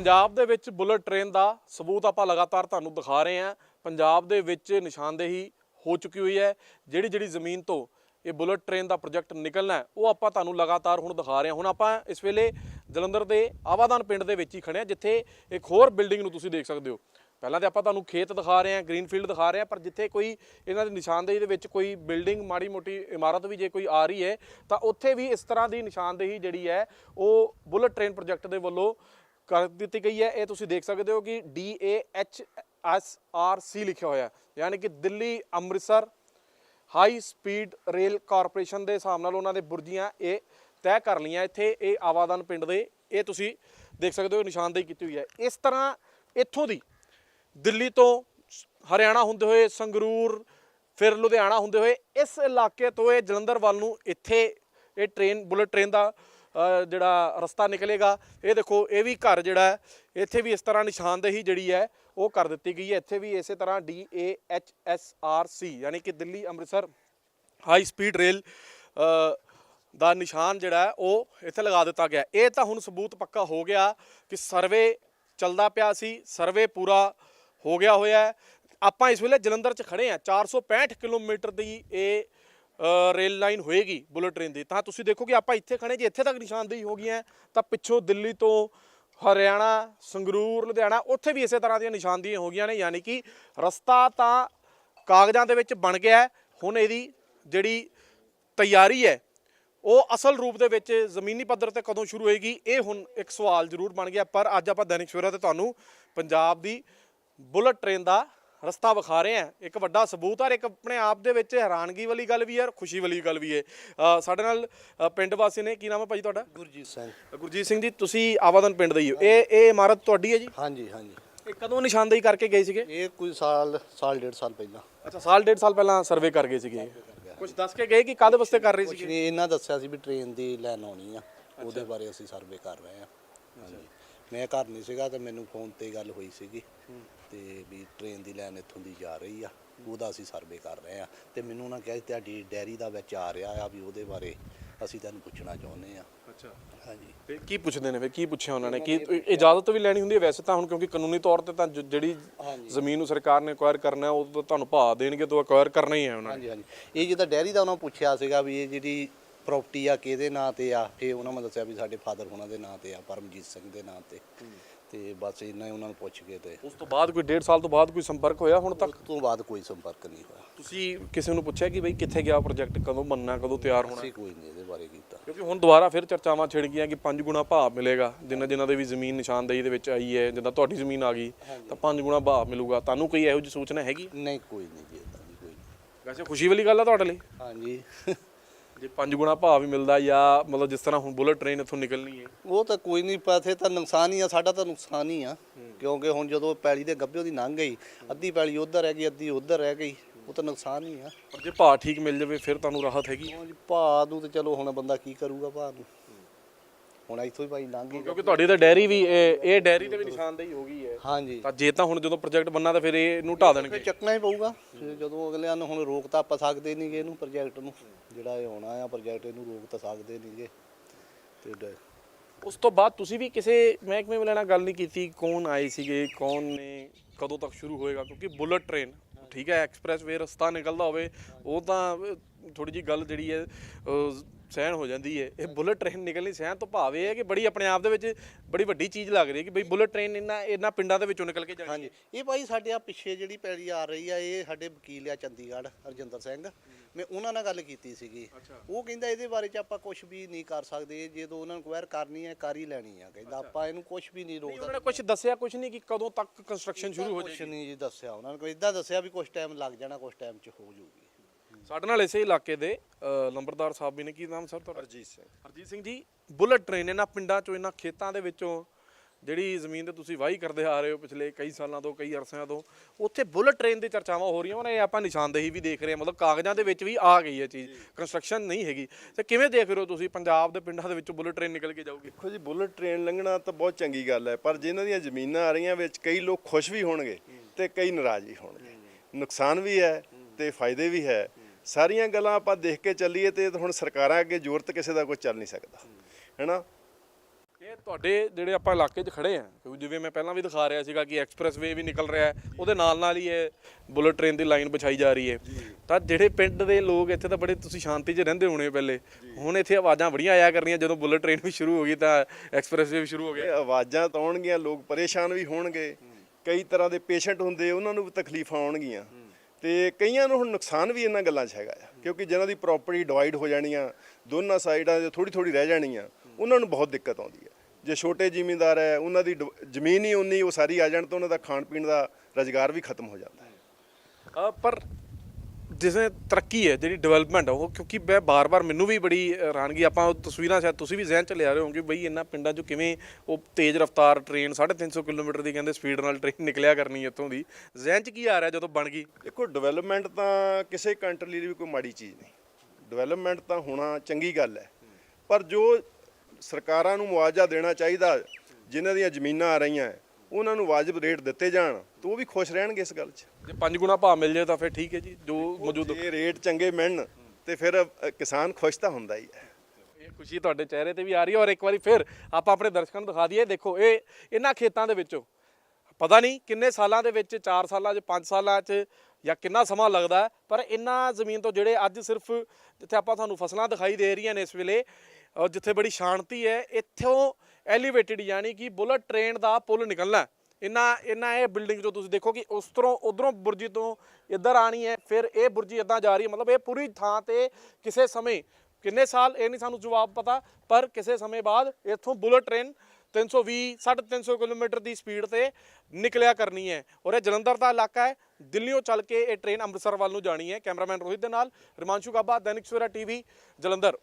ਪੰਜਾਬ ਦੇ ਵਿੱਚ ਬੁਲਟ ਟ੍ਰੇਨ ਦਾ ਸਬੂਤ ਆਪਾਂ ਲਗਾਤਾਰ ਤੁਹਾਨੂੰ ਦਿਖਾ ਰਹੇ ਹਾਂ। ਪੰਜਾਬ ਦੇ ਵਿੱਚ ਨਿਸ਼ਾਨਦੇਹੀ ਹੋ ਚੁੱਕੀ ਹੋਈ ਹੈ। ਜਿਹੜੀ ਜਿਹੜੀ ਜ਼ਮੀਨ ਤੋਂ ਇਹ ਬੁਲਟ ਟ੍ਰੇਨ ਦਾ ਪ੍ਰੋਜੈਕਟ ਨਿਕਲਣਾ ਉਹ ਆਪਾਂ ਤੁਹਾਨੂੰ ਲਗਾਤਾਰ ਹੁਣ ਦਿਖਾ ਰਹੇ ਹਾਂ। ਹੁਣ ਆਪਾਂ ਇਸ ਵੇਲੇ ਜਲੰਧਰ ਦੇ ਆਵਾਦਾਨ ਪਿੰਡ ਦੇ ਵਿੱਚ ਹੀ ਖੜੇ ਹਾਂ, ਜਿੱਥੇ ਇੱਕ ਹੋਰ ਬਿਲਡਿੰਗ ਨੂੰ ਤੁਸੀਂ ਦੇਖ ਸਕਦੇ ਹੋ। ਪਹਿਲਾਂ ਤੇ ਆਪਾਂ ਤੁਹਾਨੂੰ ਖੇਤ ਦਿਖਾ ਰਹੇ ਹਾਂ ਗ੍ਰੀਨ ਫੀਲਡ ਦਿਖਾ ਰਹੇ ਹਾਂ, ਪਰ ਜਿੱਥੇ ਕੋਈ ਇਹਨਾਂ ਦੀ ਨਿਸ਼ਾਨਦੇਹੀ ਦੇ ਵਿੱਚ ਕੋਈ ਬਿਲਡਿੰਗ, ਮਾੜੀ ਮੋਟੀ ਇਮਾਰਤ ਵੀ ਜੇ ਕੋਈ ਆ ਰਹੀ ਹੈ, ਤਾਂ ਉੱਥੇ ਵੀ ਇਸ ਤਰ੍ਹਾਂ ਦੀ ਨਿਸ਼ਾਨਦੇਹੀ ਜਿਹੜੀ ਹੈ, ਉਹ ਬੁਲਟ ਟ੍ਰੇਨ ਪ੍ਰੋਜੈਕਟ ਦੇ ਵੱਲੋਂ ਕਰ ਦਿੱਤੀ ਗਈ ਹੈ। ਇਹ ਤੁਸੀਂ ਦੇਖ ਸਕਦੇ ਹੋ ਕਿ D A H S R C ਲਿਖਿਆ ਹੋਇਆ ਹੈ। ਯਾਨੀ ਕਿ Delhi, Amritsar high speed rail corporation ਦੇ ਹਿਸਾਬ ਨਾਲ ਉਹਨਾਂ ਦੇ ਬੁਰਜੀਆਂ ਇਹ ਤੈਅ ਕਰ ਲਈਆਂ। ਇੱਥੇ ਇਹ ਆਵਾਦਾਨ ਪਿੰਡ ਦੇ ਇਹ ਤੁਸੀਂ ਦੇਖ ਸਕਦੇ ਹੋ ਨਿਸ਼ਾਨਦੇਹੀ ਕੀਤੀ ਹੋਈ ਹੈ। ਇਸ ਤਰ੍ਹਾਂ ਇੱਥੋਂ ਦੀ ਦਿੱਲੀ ਤੋਂ ਹਰਿਆਣਾ ਹੁੰਦੇ ਹੋਏ ਸੰਗਰੂਰ, ਫਿਰ ਲੁਧਿਆਣਾ ਹੁੰਦੇ ਹੋਏ ਇਸ ਇਲਾਕੇ ਤੋਂ ਇਹ ਜਲੰਧਰ ਵੱਲ ਨੂੰ ਇੱਥੇ ਇਹ ਟ੍ਰੇਨ ਬੁਲਟ ਟ੍ਰੇਨ ਦਾ ਜਿਹੜਾ ਰਸਤਾ ਨਿਕਲੇਗਾ, ਇਹ ਦੇਖੋ, ਇਹ ਵੀ ਘਰ ਜਿਹੜਾ ਹੈ, ਇੱਥੇ ਵੀ ਇਸ ਤਰ੍ਹਾਂ ਨਿਸ਼ਾਨਦੇਹੀ ਜਿਹੜੀ ਹੈ, ਉਹ ਕਰ ਦਿੱਤੀ ਗਈ ਹੈ। ਇੱਥੇ ਵੀ ਇਸੇ ਤਰ੍ਹਾਂ D A H S R C ਯਾਨੀ ਕਿ Delhi Amritsar high speed rail ਦਾ ਨਿਸ਼ਾਨ ਜਿਹੜਾ ਉਹ ਇੱਥੇ ਲਗਾ ਦਿੱਤਾ ਗਿਆ। ਇਹ ਤਾਂ ਹੁਣ ਸਬੂਤ ਪੱਕਾ ਹੋ ਗਿਆ ਕਿ ਸਰਵੇ ਚੱਲਦਾ ਪਿਆ ਸੀ, ਸਰਵੇ ਪੂਰਾ ਹੋ ਗਿਆ ਹੋਇਆ ਆਪਾਂ ਇਸ ਵੇਲੇ ਜਲੰਧਰ 'ਚ ਖੜੇ ਆ 465 ਕਿਲੋਮੀਟਰ ਦੀ ਇਹ ਰੇਲ ਲਾਈਨ ਹੋਏਗੀ ਬੁਲਟ ਟ੍ਰੇਨ ਦੀ। ਤਾਂ ਤੁਸੀਂ ਦੇਖੋ ਕਿ ਆਪਾਂ ਇੱਥੇ ਖੜੇ ਜੇ ਇੱਥੇ ਤੱਕ ਨਿਸ਼ਾਨਦੇਹੀ ਹੋ ਗਈਆਂ, ਤਾਂ ਪਿੱਛੋਂ ਦਿੱਲੀ ਤੋਂ ਹਰਿਆਣਾ, ਸੰਗਰੂਰ, ਲੁਧਿਆਣਾ, ਉੱਥੇ ਵੀ ਇਸੇ ਤਰ੍ਹਾਂ ਦੀਆਂ ਨਿਸ਼ਾਨਦੇਹੀਆਂ ਹੋ ਗਈਆਂ ਨੇ। ਯਾਨੀ ਕਿ ਰਸਤਾ ਤਾਂ ਕਾਗਜ਼ਾਂ ਦੇ ਵਿੱਚ ਬਣ ਗਿਆ ਹੁਣ ਇਹਦੀ ਜਿਹੜੀ ਤਿਆਰੀ ਹੈ, ਉਹ ਅਸਲ ਰੂਪ ਦੇ ਵਿੱਚ ਜ਼ਮੀਨੀ ਪੱਧਰ ਤੇ ਕਦੋਂ ਸ਼ੁਰੂ ਹੋਏਗੀ, ਇਹ ਹੁਣ ਇੱਕ ਸਵਾਲ ਜ਼ਰੂਰ ਬਣ ਗਿਆ। ਪਰ ਅੱਜ ਆਪਾਂ ਦੈਨਿਕ ਸਵੇਰਾ ਤੇ ਤੁਹਾਨੂੰ ਪੰਜਾਬ ਦੀ ਬੁਲਟ ਟ੍ਰੇਨ ਦਾ ਰਸਤਾ ਵਿਖਾ ਰਹੇ ਹਾਂ। ਇੱਕ ਵੱਡਾ ਸਬੂਤ ਔਰ ਇੱਕ ਆਪਣੇ ਆਪ ਦੇ ਵਿੱਚ ਹੈਰਾਨਗੀ ਵਾਲੀ ਗੱਲ ਵੀ ਹੈ ਖੁਸ਼ੀ ਵਾਲੀ ਗੱਲ ਵੀ ਹੈ। ਸਾਡੇ ਨਾਲ ਪਿੰਡ ਵਾਸੀ ਨੇ। ਕੀ ਨਾਮ ਹੈ ਭਾਈ ਤੁਹਾਡਾ? ਗੁਰਜੀਤ ਸਿੰਘ। ਗੁਰਜੀਤ ਸਿੰਘ ਜੀ ਤੁਸੀਂ ਆਵਾਦਨ ਪਿੰਡ ਦੇ ਹੀ ਹੋ। ਇਹ ਇਹ ਇਮਾਰਤ ਤੁਹਾਡੀ ਹੈ ਜੀ? ਹਾਂਜੀ ਹਾਂਜੀ। ਇਹ ਕਦੋਂ ਨਿਸ਼ਾਨਦੇਹੀ ਕਰਕੇ ਗਏ ਸੀਗੇ? ਇਹ ਕੋਈ ਸਾਲ ਸਾਲ ਡੇਢ ਸਾਲ ਪਹਿਲਾਂ। ਅੱਛਾ ਸਾਲ ਡੇਢ ਸਾਲ ਪਹਿਲਾਂ ਸਰਵੇ ਕਰ ਗਏ ਸੀਗੇ। ਕੁਝ ਦੱਸ ਕੇ ਗਏ ਕਿ ਕਾਦੇ ਵਾਸਤੇ ਕਰ ਰਹੇ ਸੀਗੇ? ਨਹੀਂ ਇਹਨਾਂ ਦੱਸਿਆ ਸੀ ਵੀ ਟ੍ਰੇਨ ਦੀ ਲਾਈਨ ਆਉਣੀ ਆ। ਉਹਦੇ ਬਾਰੇ ਅਸੀਂ ਸਰਵੇ ਕਰ ਰਹੇ ਹਾਂ। ਹਾਂਜੀ। ਮੈਂ ਘਰ ਨਹੀਂ ਸੀਗਾ ਤੇ ਮੈਨੂੰ ਫੋਨ ਤੇ ਗੱਲ ਹੋਈ ਸੀਗੀ। ਤੇ ਵੀ ਟ੍ਰੇਨ ਦੀ ਲਾਈਨ ਇੱਥੋਂ ਦੀ ਜਾ ਰਹੀ ਆ ਉਹਦਾ ਅਸੀਂ ਸਰਵੇ ਕਰ ਰਹੇ ਆ। ਤੇ ਮੈਨੂੰ ਉਹਨਾਂ ਕਿਹਾ ਤੁਹਾਡੀ ਡੈਰੀ ਦਾ ਵਿੱਚ ਆ ਰਿਹਾ ਆ ਵੀ ਉਹਦੇ ਬਾਰੇ ਅਸੀਂ ਤੁਹਾਨੂੰ ਪੁੱਛਣਾ ਚਾਹੁੰਦੇ ਆ। ਅੱਛਾ। ਹਾਂਜੀ। ਤੇ ਕੀ ਪੁੱਛਦੇ ਨੇ ਫਿਰ? ਕੀ ਪੁੱਛਿਆ ਉਹਨਾਂ ਨੇ? ਕੀ ਇਜਾਜ਼ਤ ਵੀ ਲੈਣੀ ਹੁੰਦੀ ਹੈ ਵੈਸੇ ਤਾਂ ਹੁਣ? ਕਿਉਂਕਿ ਕਾਨੂੰਨੀ ਤੌਰ ਤੇ ਤਾਂ ਜਿਹੜੀ ਜ਼ਮੀਨ ਨੂੰ ਸਰਕਾਰ ਨੇ ਅਕਵਾਇਰ ਕਰਨਾ ਉਹ ਤੁਹਾਨੂੰ ਭਾਅ ਦੇਣਗੇ ਤਾਂ ਅਕਵਾਇਰ ਕਰਨਾ ਹੀ ਹੈ ਉਹਨਾਂ ਨੇ। ਹਾਂਜੀ ਹਾਂਜੀ। ਇਹ ਜਿੱਦਾਂ ਡੈਰੀ ਦਾ ਉਹਨਾਂ ਪੁੱਛਿਆ ਸੀਗਾ ਵੀ ਇਹ ਜਿਹੜੀ ਪ੍ਰਾਪਰਟੀ ਆ ਕਿਹਦੇ ਨਾਂ ਤੇ ਆ? ਤੇ ਉਹਨਾਂ ਮੈਂ ਦੱਸਿਆ ਵੀ ਸਾਡੇ ਫਾਦਰ ਉਹਨਾਂ ਦੇ ਨਾਂ ਤੇ ਆ ਪਰਮਜੀਤ ਸਿੰਘ ਦੇ ਨਾਂ ਤੇ। ਤੇ ਬਸ ਇੰਨਾ ਹੀ ਉਹਨਾਂ ਨੂੰ ਪੁੱਛ ਕੇ ਤੇ ਉਸ ਤੋਂ ਬਾਅਦ ਕੋਈ ਡੇਢ ਸਾਲ ਤੋਂ ਬਾਅਦ ਕੋਈ ਸੰਪਰਕ ਹੋਇਆ ਹੁਣ ਤੱਕ? ਉਸ ਤੋਂ ਬਾਅਦ ਕੋਈ ਸੰਪਰਕ ਨਹੀਂ ਹੋਇਆ। ਤੁਸੀਂ ਕਿਸੇ ਨੂੰ ਪੁੱਛਿਆ ਕਿ ਬਈ ਕਿੱਥੇ ਗਿਆ ਪ੍ਰੋਜੈਕਟ ਕਦੋਂ ਬਣਨਾ ਕਦੋਂ ਤਿਆਰ ਹੋਣਾ? ਅਸੀਂ ਕੋਈ ਨਹੀਂ ਇਹਦੇ ਬਾਰੇ ਕੀਤਾ। ਕਿਉਂਕਿ ਹੁਣ ਦੁਬਾਰਾ ਫਿਰ ਚਰਚਾਵਾਂ ਛਿੜ ਗਈਆਂ ਕਿ ਪੰਜ ਗੁਣਾ ਭਾਅ ਮਿਲੇਗਾ ਜਿਨ੍ਹਾਂ ਜਿਨ੍ਹਾਂ ਦੇ ਵੀ ਜ਼ਮੀਨ ਨਿਸ਼ਾਨਦੇਹੀ ਦੇ ਵਿੱਚ ਆਈ ਹੈ ਜਿੱਦਾਂ ਤੁਹਾਡੀ ਜ਼ਮੀਨ ਆ ਗਈ ਤਾਂ ਪੰਜ ਗੁਣਾ ਭਾਅ ਮਿਲੂਗਾ। ਤੁਹਾਨੂੰ ਕੋਈ ਇਹੋ ਜਿਹੀ ਸੂਚਨਾ ਹੈਗੀ? ਨਹੀਂ ਕੋਈ ਨਹੀਂ ਜੀ ਏਦਾਂ ਦੀ ਕੋਈ। ਵੈਸੇ ਖੁਸ਼ੀ ਵਾਲੀ ਗੱਲ ਆ ਤੁਹਾਡੇ ਲਈ? ਹਾਂਜੀ। ਜੇ ਪੰਜ ਗੁਣਾ ਭਾਅ ਵੀ ਮਿਲਦਾ ਜਾਂ ਮਤਲਬ ਜਿਸ ਤਰ੍ਹਾਂ ਹੁਣ ਬੁਲਟ ਟ੍ਰੇਨ ਇੱਥੋਂ ਨਿਕਲਣੀ ਹੈ। ਉਹ ਤਾਂ ਕੋਈ ਨਹੀਂ ਪਾਥੇ ਤਾਂ ਨੁਕਸਾਨ ਹੀ ਆ ਸਾਡਾ ਤਾਂ ਨੁਕਸਾਨ ਹੀ ਆ। ਕਿਉਂਕਿ ਹੁਣ ਜਦੋਂ ਪੈਲੀ ਦੇ ਗੱਭਿਓ ਦੀ ਲੰਘ ਗਈ ਅੱਧੀ ਪੈਲੀ ਉਧਰ ਰਹਿ ਗਈ ਅੱਧੀ ਉਧਰ ਰਹਿ ਗਈ ਉਹ ਤਾਂ ਨੁਕਸਾਨ ਹੀ ਆ। ਪਰ ਜੇ ਭਾਅ ਠੀਕ ਮਿਲ ਜਾਵੇ ਫਿਰ ਤੁਹਾਨੂੰ ਰਾਹਤ ਹੈਗੀ। ਭਾਅ ਨੂੰ ਤੇ ਚਲੋ ਹੁਣ ਬੰਦਾ ਕੀ ਕਰੂਗਾ ਭਾਅ ਨੂੰ। ਹੁਣ ਇੱਥੋਂ ਹੀ ਭਾਈ ਲੰਘ ਗਈ ਕਿਉਂਕਿ ਤੁਹਾਡੀ ਤਾਂ ਡੈਰੀ ਵੀ ਇਹ ਇਹ ਡੈਰੀ ਤੇ ਵੀ ਨਿਸ਼ਾਨਦੇਹੀ ਹੋ ਗਈ ਹੈ। ਹਾਂਜੀ। ਤਾਂ ਜੇ ਤਾਂ ਹੁਣ ਜਦੋਂ ਪ੍ਰੋਜੈਕਟ ਬੰਨਾ ਤਾਂ ਫਿਰ ਇਹਨੂੰ ਢਾ ਫਿਰ ਦੇਣਗੇ ਚੱਕਣਾ ਹੀ ਪਊਗਾ। ਫਿਰ ਜਦੋਂ ਅਗਲਿਆਂ ਨੂੰ ਹੁਣ ਰੋਕ ਤਾਂ ਆਪਾਂ ਸਕਦੇ ਨਹੀਂਗੇ ਇਹਨੂੰ ਪ੍ਰੋਜੈਕਟ ਨੂੰ। ਜਿਹੜਾ ਇਹ ਆਉਣਾ ਆ ਪ੍ਰੋਜੈਕਟ ਇਹਨੂੰ ਰੋਕ ਤਾਂ ਸਕਦੇ ਨਹੀਂਗੇ ਤੇ ਡ- ਉਸ ਤੋਂ ਬਾਅਦ ਤੁਸੀਂ ਵੀ ਕਿਸੇ ਮਹਿਕਮੇ ਵਾਲਿਆਂ ਨਾਲ ਗੱਲ ਨਹੀਂ ਕੀਤੀ ਕੌਣ ਆਏ ਸੀਗੇ ਕੌਣ ਨੇ ਕਦੋਂ ਤੱਕ ਸ਼ੁਰੂ ਹੋਏਗਾ? ਕਿਉਂਕਿ ਬੁਲਟ ਟ੍ਰੇਨ ਠੀਕ ਹੈ ਐਕਸਪ੍ਰੈਸ ਵੇ ਰਸਤਾ ਨਿਕਲਦਾ ਹੋਵੇ ਉਹ ਤਾਂ ਥੋੜੀ ਜੀ ਗੱਲ ਜਿਹੜੀ ਹੈ ਸਹਿਣ ਹੋ ਜਾਂਦੀ ਹੈ। ਇਹ ਬੁਲਟ ਟ੍ਰੇਨ ਨਿਕਲਣੀ ਸਹਿਣ ਤੋਂ ਭਾਵੇਂ ਹੈ ਕਿ ਬੜੀ ਆਪਣੇ ਆਪ ਦੇ ਵਿੱਚ ਬੜੀ ਵੱਡੀ ਚੀਜ਼ ਲੱਗ ਰਹੀ ਹੈ ਕਿ ਬਈ ਬੁਲਟ ਟ੍ਰੇਨ ਇਹਨਾਂ ਇਹਨਾਂ ਪਿੰਡਾਂ ਦੇ ਵਿੱਚੋਂ ਨਿਕਲ ਕੇ ਜਾਣੀ ਹਾਂਜੀ। ਇਹ ਭਾਈ ਸਾਡੇ ਆ ਪਿੱਛੇ ਜਿਹੜੀ ਪੈਲੀ ਆ ਰਹੀ ਆ ਇਹ ਸਾਡੇ ਵਕੀਲ ਆ ਚੰਡੀਗੜ੍ਹ ਹਰਜਿੰਦਰ ਸਿੰਘ। ਮੈਂ ਉਹਨਾਂ ਨਾਲ ਗੱਲ ਕੀਤੀ ਸੀਗੀ। ਉਹ ਕਹਿੰਦਾ ਇਹਦੇ ਬਾਰੇ ਚ ਆਪਾਂ ਕੁਝ ਵੀ ਨਹੀਂ ਕਰ ਸਕਦੇ। ਜਦੋਂ ਉਹਨਾਂ ਨੂੰ ਕੁਐਰ ਕਰਨੀ ਹੈ ਕਰ ਹੀ ਲੈਣੀ ਆ। ਕਹਿੰਦਾ ਆਪਾਂ ਇਹਨੂੰ ਕੁਝ ਵੀ ਨਹੀਂ ਉਹਨਾਂ ਰੋਕਦਾ ਨੇ ਕੁਝ ਦੱਸਿਆ ਕੁਝ ਨਹੀਂ ਕਿ ਕਦੋਂ ਤੱਕ ਕੰਸਟਰਕਸ਼ਨ ਸ਼ੁਰੂ ਹੋ ਕੁਝ ਜਾਏਗੀ? ਨਹੀਂ ਜੀ ਦੱਸਿਆ ਉਹਨਾਂ ਨੇ। ਕੋਈ ਇਦਾਂ ਦੱਸਿਆ ਵੀ ਕੁਝ ਟਾਈਮ ਲੱਗ ਜਾਣਾ ਕੁਝ ਟਾਈਮ ਚ ਹੋ ਜਾਊਗੀ। ਸਾਡੇ ਨਾਲ ਇਸੇ ਇਲਾਕੇ ਦੇ ਲੰਬਰਦਾਰ ਸਾਹਿਬ ਵੀ ਨੇ। ਕੀ ਨਾਮ ਸਰ ਤੁਹਾਡਾ? ਹਰਜੀਤ ਸਿੰਘ। ਹਰਜੀਤ ਸਿੰਘ ਜੀ ਬੁਲਟ ਟ੍ਰੇਨ ਇਹਨਾਂ ਪਿੰਡਾਂ ਚੋਂ ਇਹਨਾਂ ਖੇਤਾਂ ਦੇ ਵਿੱਚੋਂ ਜਿਹੜੀ ਜ਼ਮੀਨ ਤੇ ਤੁਸੀਂ ਵਾਹੀ ਕਰਦੇ ਆ ਰਹੇ ਹੋ ਪਿਛਲੇ ਕਈ ਸਾਲਾਂ ਤੋਂ ਕਈ ਅਰਸਿਆਂ ਤੋਂ ਉੱਥੇ ਬੁਲਟ ਟ੍ਰੇਨ ਦੀ ਚਰਚਾਵਾਂ ਹੋ ਰਹੀਆਂ ਨੇ। ਆਪਾਂ ਨਿਸ਼ਾਨਦੇਹੀ ਵੀ ਦੇਖ ਰਹੇ ਹਾਂ ਮਤਲਬ ਕਾਗਜ਼ਾਂ ਦੇ ਵਿੱਚ ਵੀ ਆ ਗਈ ਹੈ ਚੀਜ਼ ਕੰਸਟਰਕਸ਼ਨ ਨਹੀਂ ਹੈਗੀ। ਤੇ ਕਿਵੇਂ ਦੇਖ ਰਹੇ ਹੋ ਤੁਸੀਂ ਪੰਜਾਬ ਦੇ ਪਿੰਡਾਂ ਦੇ ਵਿੱਚੋਂ ਬੁਲਟ ਟ੍ਰੇਨ ਨਿਕਲ ਕੇ ਜਾਊਗੀ? ਦੇਖੋ ਜੀ ਬੁਲਟ ਟ੍ਰੇਨ ਲੰਘਣਾ ਤਾਂ ਬਹੁਤ ਚੰਗੀ ਗੱਲ ਹੈ ਪਰ ਜਿਨ੍ਹਾਂ ਦੀਆਂ ਜ਼ਮੀਨਾਂ ਆ ਰਹੀਆਂ ਵਿੱਚ ਕਈ ਲੋਕ ਖੁਸ਼ ਵੀ ਹੋਣਗੇ ਤੇ ਕਈ ਨਾਰਾਜ਼ ਵੀ ਹੋਣਗੇ। ਨੁਕਸਾਨ ਵੀ ਹੈ ਤੇ ਫਾਇਦੇ ਵੀ ਹੈ। ਸਾਰੀਆਂ ਗੱਲਾਂ ਆਪਾਂ ਦੇਖ ਕੇ ਚੱਲੀਏ ਤੇ ਹੁਣ ਸਰਕਾਰਾਂ ਅੱਗੇ ਜ਼ੋਰ ਤੇ ਕਿਸੇ ਦਾ ਕੋਈ ਚੱਲ ਨਹੀਂ ਸਕਦਾ। ਹੈਨਾ? ਇਹ ਤੁਹਾਡੇ ਜਿਹੜੇ ਆਪਾਂ ਇਲਾਕੇ 'ਚ ਖੜੇ ਆ ਕਿਉਂਕਿ ਜਿਵੇਂ ਮੈਂ ਪਹਿਲਾਂ ਵੀ ਦਿਖਾ ਰਿਹਾ ਸੀਗਾ ਕਿ ਐਕਸਪ੍ਰੈਸ ਵੇ ਵੀ ਨਿਕਲ ਰਿਹਾ ਹੈ ਉਹਦੇ ਨਾਲ ਨਾਲ ਹੀ ਇਹ ਬੁਲਟ ਟ੍ਰੇਨ ਦੀ ਲਾਈਨ ਵਿਛਾਈ ਜਾ ਰਹੀ ਹੈ। ਤਾਂ ਜਿਹੜੇ ਪਿੰਡ ਦੇ ਲੋਕ ਇੱਥੇ ਤਾਂ ਬੜੇ ਤੁਸੀਂ ਸ਼ਾਂਤੀ 'ਚ ਰਹਿੰਦੇ ਹੋਣੇ ਪਹਿਲੇ ਹੁਣ ਇੱਥੇ ਆਵਾਜ਼ਾਂ ਬੜੀਆਂ ਆਇਆ ਕਰਨੀਆਂ ਜਦੋਂ ਬੁਲਟ ਟ੍ਰੇਨ ਵੀ ਸ਼ੁਰੂ ਹੋ ਗਈ ਤਾਂ ਐਕਸਪ੍ਰੈਸ ਵੇ ਸ਼ੁਰੂ ਹੋ ਗਿਆ। ਆਵਾਜ਼ਾਂ ਤਾਂ ਆਉਣਗੀਆਂ ਲੋਕ ਪਰੇਸ਼ਾਨ ਵੀ ਹੋਣਗੇ। ਕਈ ਤਰ੍ਹਾਂ ਦੇ ਪੇਸ਼ੈਂਟ ਹੁੰਦੇ ਉਹਨਾਂ ਨੂੰ ਵੀ ਤਕਲੀਫਾਂ ਆਉਣਗੀਆਂ। ਤੇ ਕਈਆਂ ਨੂੰ ਹੁਣ ਨੁਕਸਾਨ ਵੀ ਇਹਨਾਂ ਗੱਲਾਂ 'ਚ ਹੈਗਾ ਆ, ਕਿਉਂਕਿ ਜਿਹਨਾਂ ਦੀ ਪ੍ਰਾਪਰਟੀ ਡਿਵਾਈਡ ਹੋ ਜਾਣੀ ਆ ਦੋਨਾਂ ਸਾਈਡਾਂ 'ਤੇ ਥੋੜੀ ਥੋੜੀ ਰਹਿ ਜਾਣੀ ਆ ਉਹਨਾਂ ਨੂੰ ਬਹੁਤ ਦਿੱਕਤ ਆਉਂਦੀ ਹੈ ਜੇ ਛੋਟੇ ਜ਼ਿਮੀਂਦਾਰ ਹੈ, ਉਹਨਾਂ ਦੀ ਡਿਵ- ਜ਼ਮੀਨ ਹੀ ਉਨੀ ਉਹ ਸਾਰੀ ਆ ਜਾਣ ਤਾਂ ਉਹਨਾਂ ਦਾ ਖਾਣ ਪੀਣ ਦਾ ਰੁਜ਼ਗਾਰ ਵੀ ਖਤਮ ਹੋ ਜਾਂਦਾ ਹੈ। ਪਰ ਜਿਵੇਂ ਤਰੱਕੀ ਹੈ, ਜਿਹੜੀ ਡਿਵੈਲਪਮੈਂਟ ਉਹ ਕਿਉਂਕਿ ਮੈਂ ਬਾਰ-ਬਾਰ ਮੈਨੂੰ ਵੀ ਬੜੀ ਹੈਰਾਨਗੀ, ਆਪਾਂ ਉਹ ਤਸਵੀਰਾਂ ਸ਼ਾਇਦ ਤੁਸੀਂ ਵੀ ਜ਼ਿਹਨ ਚ ਲਿਆ ਰਹੇ ਹੋਗੇ ਬਈ ਇਹਨਾਂ ਪਿੰਡਾਂ 'ਚੋਂ ਕਿਵੇਂ ਉਹ ਤੇਜ਼ ਰਫ਼ਤਾਰ ਟ੍ਰੇਨ 350 ਕਿਲੋਮੀਟਰ ਦੀ ਕਹਿੰਦੇ ਸਪੀਡ ਨਾਲ ਟ੍ਰੇਨ ਨਿਕਲਿਆ ਕਰਨੀ ਇੱਥੋਂ ਦੀ। ਜ਼ਿਹਨ 'ਚ ਕੀ ਆ ਰਿਹਾ ਜਦੋਂ ਬਣ ਗਈ? ਦੇਖੋ ਡਿਵੈਲਪਮੈਂਟ ਤਾਂ ਕਿਸੇ ਕੰਟਰੀ ਲਈ ਵੀ ਕੋਈ ਮਾੜੀ ਚੀਜ਼ ਨਹੀਂ। ਡਿਵੈਲਪਮੈਂਟ ਤਾਂ ਹੋਣਾ ਚੰਗੀ ਗੱਲ ਹੈ। ਪਰ ਜੋ ਸਰਕਾਰਾਂ ਨੂੰ ਮੁਆਵਜ਼ਾ ਦੇਣਾ ਚਾਹੀਦਾ, ਜਿਨ੍ਹਾਂ ਦੀਆਂ ਜ਼ਮੀਨਾਂ ਆ ਰਹੀਆਂ, ਉਹਨਾਂ ਨੂੰ ਵਾਜਬ ਰੇਟ ਦਿੱਤੇ ਜਾਣ, ਤਾਂ ਉਹ ਵੀ ਖੁਸ਼ ਰਹਿਣਗੇ ਇਸ ਗੱਲ 'ਚ। ਜੇ ਪੰਜ ਗੁਣਾ ਭਾਅ ਮਿਲ ਜਾਏ ਤਾਂ ਫਿਰ ਠੀਕ ਹੈ ਜੀ ਜੋ ਮੌਜੂਦ ਜੇ ਰੇਟ ਚੰਗੇ ਮਿਲਣ ਤੇ ਫਿਰ ਅ, ਕਿਸਾਨ ਖੁਸ਼ ਤਾਂ ਹੁੰਦਾ ਹੀ ਹੈ ਇਹ ਖੁਸ਼ੀ ਤੁਹਾਡੇ ਚਿਹਰੇ ਤੇ ਵੀ ਆ ਰਹੀ ਹੈ ਔਰ ਇੱਕ ਵਾਰੀ ਫਿਰ ਆਪਾਂ ਆਪਣੇ ਦਰਸ਼ਕਾਂ ਨੂੰ ਦਿਖਾ ਦਈਏ ਦੇਖੋ ਇਹ ਇਹਨਾਂ ਖੇਤਾਂ ਦੇ ਵਿੱਚੋਂ ਪਤਾ ਨਹੀਂ ਕਿੰਨੇ ਸਾਲਾਂ ਦੇ ਵਿੱਚ 4 ਸਾਲਾਂ 'ਚ 5 ਸਾਲਾਂ 'ਚ ਜਾਂ ਕਿੰਨਾ ਸਮਾਂ ਲੱਗਦਾ ਹੈ, ਪਰ ਇਹਨਾਂ ਜ਼ਮੀਨ ਤੋਂ ਜਿਹੜੇ ਅੱਜ ਸਿਰਫ ਜਿੱਥੇ ਆਪਾਂ ਤੁਹਾਨੂੰ ਫਸਲਾਂ ਦਿਖਾਈ ਦੇ ਰਹੀਆਂ ਨੇ ਇਸ ਵੇਲੇ ਔਰ ਜਿੱਥੇ ਬੜੀ ਸ਼ਾਂਤੀ ਹੈ ਇੱਥੋਂ ਐਲੀਵੇਟਡ ਯਾਨੀ ਕਿ ਬੁਲਟ ਟ੍ਰੇਨ ਦਾ ਪੁਲ ਨਿਕਲਣਾ ਹੈ। ਇਹਨਾਂ ਇਹਨਾਂ ਇਹ ਬਿਲਡਿੰਗ ਜੋ ਤੁਸੀਂ ਦੇਖੋ ਕਿ ਉਸ ਤਰ੍ਹਾਂ, ਉਧਰੋਂ ਬੁਰਜੀ ਤੋਂ ਇੱਧਰ ਆਣੀ ਹੈ, ਫਿਰ ਇਹ ਬੁਰਜੀ ਇਦਾਂ ਜਾ ਰਹੀ ਹੈ। ਮਤਲਬ ਇਹ ਪੂਰੀ ਥਾਂ ਤੇ ਕਿਸੇ ਸਮੇਂ, ਕਿੰਨੇ ਸਾਲ, ਇਹ ਨਹੀਂ ਸਾਨੂੰ ਜਵਾਬ ਪਤਾ, ਪਰ ਕਿਸੇ ਸਮੇਂ ਬਾਅਦ ਇੱਥੋਂ ਬੁਲਟ ਟ੍ਰੇਨ 320 350 ਕਿਲੋਮੀਟਰ ਦੀ ਸਪੀਡ ਤੇ ਨਿਕਲਿਆ ਕਰਨੀ ਹੈ। ਔਰ ਇਹ ਜਲੰਧਰ ਦਾ ਇਲਾਕਾ ਹੈ। ਦਿੱਲੀੋਂ ਚੱਲ ਕੇ ਇਹ ਟ੍ਰੇਨ ਅੰਮ੍ਰਿਤਸਰ ਵੱਲ ਨੂੰ ਜਾਣੀ ਹੈ। ਕੈਮਰਾਮੈਨ ਰੋਹਿਤ ਦੇ ਨਾਲ ਰਿਮਾਂਸ਼ੂ ਗਾਬਾ, ਦੈਨਿਕ ਸਵੇਰਾ ਟੀਵੀ, ਜਲੰਧਰ।